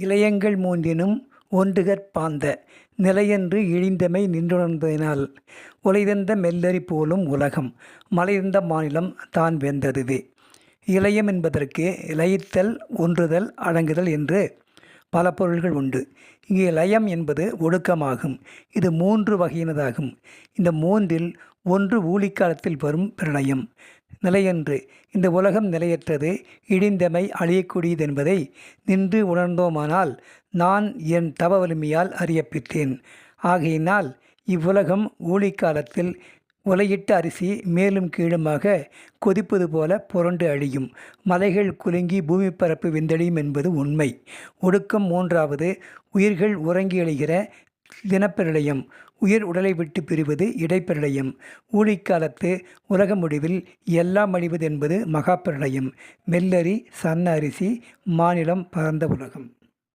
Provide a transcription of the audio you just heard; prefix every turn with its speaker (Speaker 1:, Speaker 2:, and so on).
Speaker 1: இளையங்கள் மூன்றினும் ஒன்றுகற் பாந்த நிலையன்று இழிந்தமை நின்றுணர்ந்ததினால் உலைதந்த மெல்லறி போலும் உலகம் மலைந்த மாநிலம் தான் வெந்ததுவே இளையம் என்பதற்கு லயித்தல் ஒன்றுதல் அடங்குதல் என்று பல பொருள்கள் உண்டு. இங்கே லயம் என்பது ஒடுக்கமாகும். இது மூன்று வகையினதாகும். இந்த மூன்றில் ஒன்று ஊழிக்காலத்தில் வரும் பிரளயம். நிலையன்று. இந்த உலகம் நிலையற்றது. இடிந்தமை அழியக்கூடியது என்பதை நின்று உணர்ந்தோமானால் நான் என் தவ வலிமையால் அறியப்பெற்றேன். ஆகையினால் இவ்வுலகம் ஊழிக்காலத்தில் உலையிட்ட அரிசி மேலும் கீழுமாக கொதிப்பது போல புரண்டு அழியும். மலைகள் குலுங்கி பூமி பரப்பு விந்தழியும் என்பது உண்மை. ஒடுக்கம் மூன்றாவது உயிர்கள் உறங்கி எழுகிற தினப்பிரளயம். உயிர் உடலை விட்டு பிரிவது இடைப்பிரளயம். ஊழிக்காலத்து உலக முடிவில் எல்லாம் அழிவது என்பது மகாப்பிரளயம். மெல்லரி சன்ன அரிசி மாநிலம் பரந்த உலகம்.